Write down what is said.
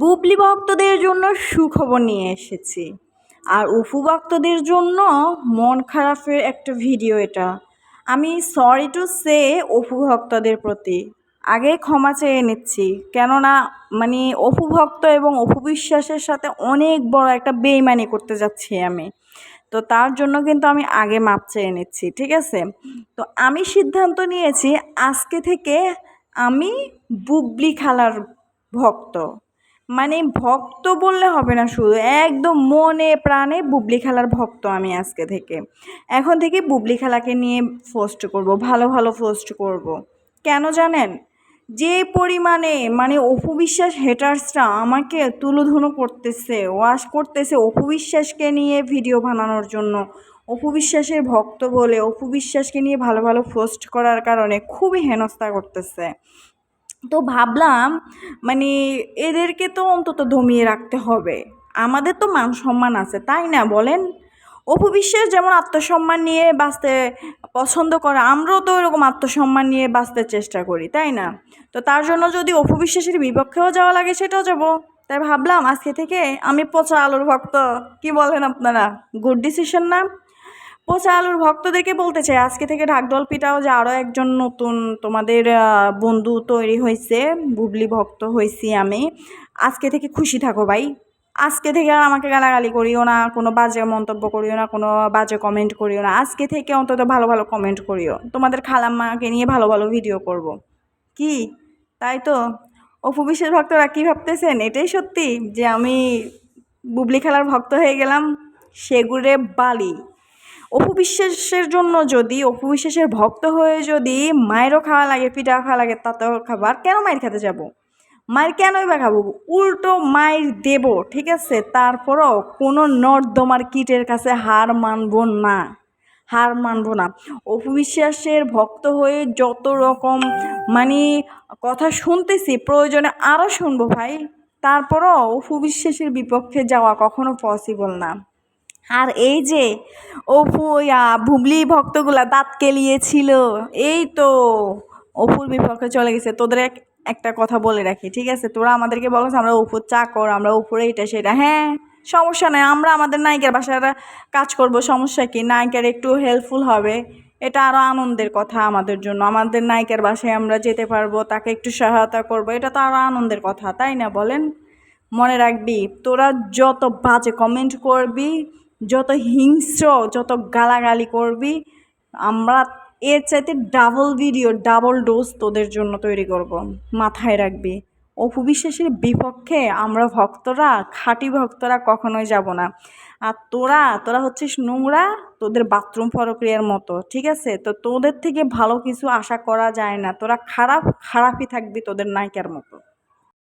বুবলি ভক্তদের জন্য সুখবর নিয়ে এসেছি। আর উফু ভক্তদের জন্য মন খারাপের একটা ভিডিও এটা। আমি সরি টু সে অপু ভক্তদের প্রতি। আগে ক্ষমা চেয়ে নিচ্ছি। কেননা মানে অপু ভক্ত এবং অপু বিশ্বাসের সাথে অনেক বড় একটা বেইমানি করতে যাচ্ছি আমি। তো তার জন্য কিন্তু আমি আগে মাপ চেয়ে নিচ্ছি, ঠিক আছে? তো আমি সিদ্ধান্ত নিয়েছি, আজকে থেকে আমি বুবলি খালার ভক্ত। মানে ভক্ত বললে হবে না শুধু, একদম মনে প্রাণে বুবলি খেলার ভক্ত আমি আজকে থেকে। এখন থেকে বুবলি খেলাকে নিয়ে পোস্ট করব, ভালো ভালো পোস্ট করব। কেন জানেন? যে পরিমাণে মানে অপু বিশ্বাস হেটার্সরা আমাকে তুলোধুনো করতেছে ওয়াশ করতেছে অপু বিশ্বাসকে নিয়ে ভিডিও বানানোর জন্য। অপু বিশ্বাসের ভক্ত বলে অপু বিশ্বাসকে নিয়ে ভালো ভালো পোস্ট করার কারণে খুবই হেনস্থা করতেছে। তো ভাবলাম মানে এদেরকে তো অন্তত দমিয়ে রাখতে হবে। আমাদের তো মান সম্মান আছে, তাই না বলেন? অপু বিশ্বাস যেমন আত্মসম্মান নিয়ে বাঁচতে পছন্দ করে, আমরাও তো ওরকম আত্মসম্মান নিয়ে বাঁচতে চেষ্টা করি, তাই না? তো তার জন্য যদি অপু বিশ্বাসের বিপক্ষেও যাওয়া লাগে সেটাও যাব। তাই ভাবলাম আজকে থেকে আমি পচা আলুর ভক্ত, কি বলেন আপনারা? গুড ডিসিশন না? পচা আলুর ভক্তদেরকে বলতে চাই, আজকে থেকে ঢাকঢোল পিটাও যে আরও একজন নতুন তোমাদের বন্ধু তৈরি হয়েছে, বুবলি ভক্ত হয়েছি আমি। আজকে থেকে খুশি থাকো ভাই। আজকে থেকে আর আমাকে গালাগালি করিও না, কোনো বাজে মন্তব্য করিও না, কোনো বাজে কমেন্ট করিও না। আজকে থেকে অন্তত ভালো ভালো কমেন্ট করিও। তোমাদের খালাম্মাকে নিয়ে ভালো ভালো ভিডিও করব। কি? তাই তো? অপু বিশেষ ভক্তরা কী ভাবতেছেন? এটাই সত্যি যে আমি বুবলি খেলার ভক্ত হয়ে গেলাম সেগুড়ে বালি। অপু বিশ্বাসের জন্য যদি অপু বিশ্বাসের ভক্ত হয়ে যদি মায়েরও খাওয়া লাগে পিঠা খাওয়া লাগে, তাতেও খাবার, কেন মায়ের খেতে যাব? মায়ের কেনই বা খাব? উল্টো মায়ের দেব, ঠিক আছে? তারপরও কোনো নর্দমার কিটের কাছে হার মানব না, হার মানব না। অপু বিশ্বাসের ভক্ত হয়ে যত রকম মানে কথা শুনতেছি, প্রয়োজনে আরও শুনব ভাই। তারপরও অপু বিশ্বাসের বিপক্ষে যাওয়া কখনো পসিবল না। আর এই যে, অপু ইয়া বুবলি ভক্তগুলা দাঁত কেলিয়েছিল। এই তো, অপুর বিপক্ষে চলে গেছে। তোদের এক, একটা কথা বলে রাখি, ঠিক আছে? তোরা আমাদেরকে বলো আমরা অপুর চাকর আমরা অপুর এটা সেটা। হ্যাঁ সমস্যা নেই আমরা আমাদের নায়িকার বাসায় কাজ করব, সমস্যা কি? নায়িকার একটু হেল্পফুল হবে। এটা আরও আনন্দের কথা আমাদের জন্য। আমাদের নায়িকার বাসায় আমরা যেতে পারব, তাকে একটু সহায়তা করব, এটা তো আরও আনন্দের কথা, তাই না বলেন? মনে রাখবি, তোরা যত বাজে কমেন্ট করবি যত হিংস্র, যত গালাগালি করবি, আমরা এর চাইতে ডাবল ভিডিও ডাবল ডোজ তোদের জন্য তৈরি করব, মাথায় রাখবি। অপু বিশ্বাসের বিপক্ষে আমরা ভক্তরা, খাঁটি ভক্তরা কখনোই যাব না। আর তোরা তোরা হচ্ছিস নোংরা, তোদের বাথরুম প্রক্রিয়ার মতো, ঠিক আছে? তো তোদের থেকে ভালো কিছু আশা করা যায় না। তোরা খারাপ, খারাপই থাকবি তোদের নায়িকার মতো।